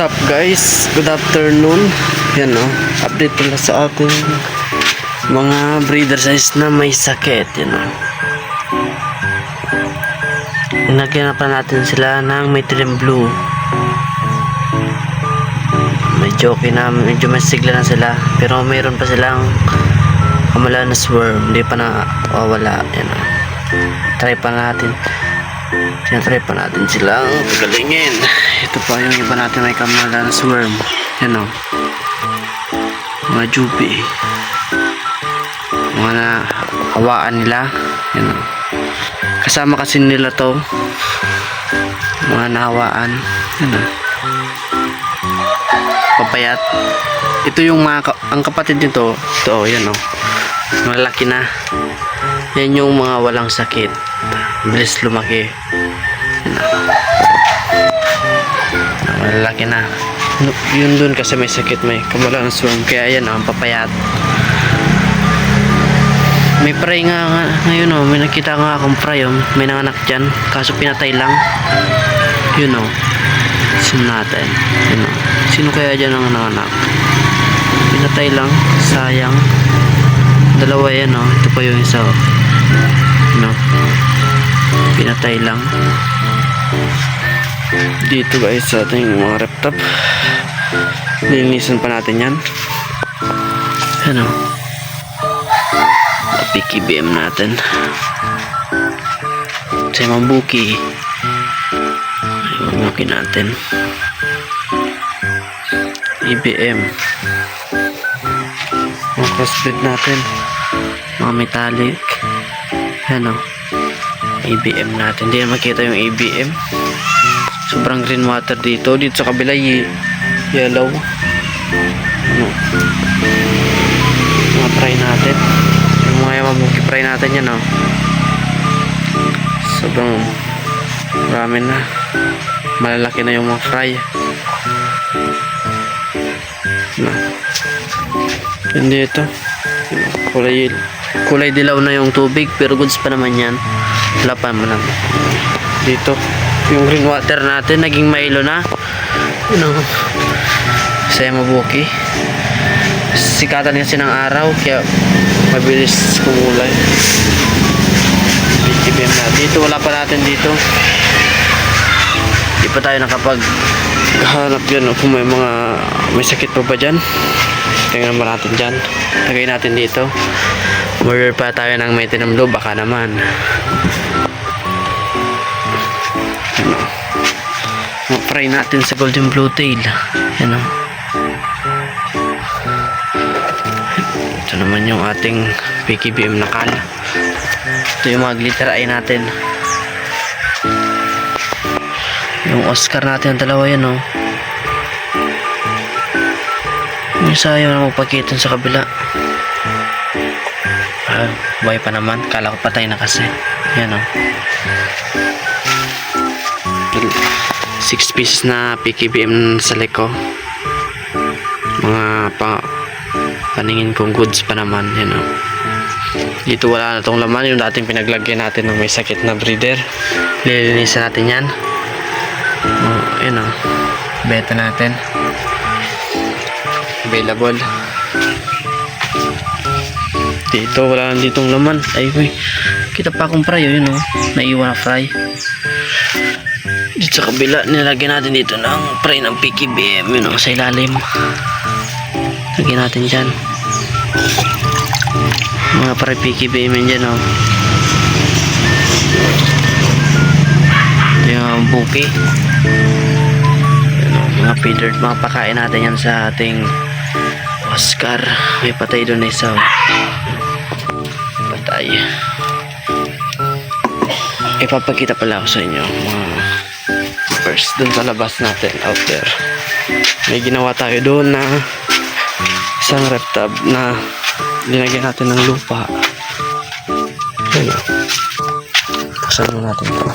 Up guys? Good afternoon. Yan o. Update pala sa ating mga breeder size na may sakit. Yan o. Nagyanapan natin sila ng may trim blue. Medyo okay na, medyo mas sigla na sila. Pero mayroon pa silang kamala na swarm. Hindi pa na wala. Yan o. Try pa natin. Tinatry pa natin silang pagalingin. Ito pa yung iba natin may kamala na swarm. Yan o. Mga jupi. Mga na hawaan nila. Yan o. Kasama kasi nila to. Mga nahawaan. Yan o. Papayat. Ito yung mga, ka- ang kapatid nito. Ito o, yan o. Malaki na. Yan yung mga walang sakit. Bilis lumaki. Yan na. Malalaki na. No, Yun dun kasi may sakit, may kamala ng swarm. Kaya yan, oh, ang papayat. May fry nga, nga ngayon oh, may nakita nga akong fry oh, may nanganak dyan, kaso pinatay lang. Yun oh. Sino natin? Yun oh. Sino kaya dyan ang nanganak? Pinatay lang, sayang. Dalawa yan oh, ito pa yung isa oh. No. Pinatay lang. Dito guys sa ating mga reptop. Linisan pa natin yan. Ano? Napiki BM natin. Sa mambuki. Mambuki natin. IBM. Mga crossbreed natin. Mga metallic. Ano? ABM natin. Hindi na makita yung ABM. Sobrang green water dito. Dito sa kabila, yellow. Ano? Mga fry natin. Yung mga mabuki fry natin yan, oh. Sobrang marami na. Malalaki na yung mga fry. Ano? Yan dito. Kulay, kulay dilaw na yung tubig pero goods pa naman yan. Wala pa naman. Dito. Yung green water natin naging mailo na. Ano? Saya mabuki. Sikatan kasi ng araw kaya mabilis kumulay. BTBM na. Dito wala pa natin dito. Di pa tayo nakapag hanap yan kung may mga may sakit pa ba dyan. Tingnan ba natin dyan. Lagay natin dito. Murder pa tayo ng may tinamlo. Baka naman. Ma-fry natin sa golden blue tail. Yan o. Ito naman yung ating PKBM na kal. Ito yung mga glitter eye natin. Yung Oscar natin, ang dalawa yan o. Yung ayaw na magpakita sa kabila. Ah, buhay pa naman. Kala ko patay na kasi. Yan o. Six pieces na PKBM sa leko. Mga pa paningin kong goods pa naman. Yan o. Dito wala na tong laman. Yung dating pinaglagyan natin ng may sakit na breeder. Lilinisan natin yan. Oh, yan o. Beta natin available dito wala lang ditong laman ay uy kita pa akong fry oh, yun oh naiwan na fry dito sa kabila nilagyan natin dito ng fry ng PKBM yun oh sa ilalim lagyan natin dyan mga fry PKBM yun dyan oh ito yung buki Yan, oh, mga feeder mga pakain natin yan sa ating Oscar. May patay doon isa. oh. Patay. Ipapakita pala ako sa inyo. Mga first doon sa labas natin out there. May ginawa tayo doon na isang reptab na linagyan natin ng lupa. Ano? Buksan mo natin ito.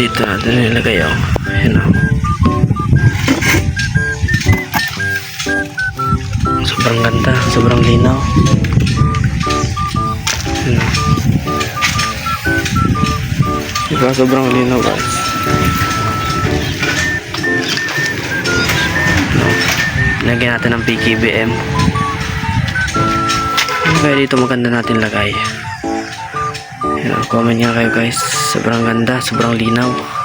dito dito nilagay ako yun o sobrang ganda sobrang linaw. Yun o diba? Sobrang linaw guys. Lagyan natin ng PKBM kaya dito maganda natin lagay. Yan, comment nga kayo guys. Sobrang ganda, sobrang linaw.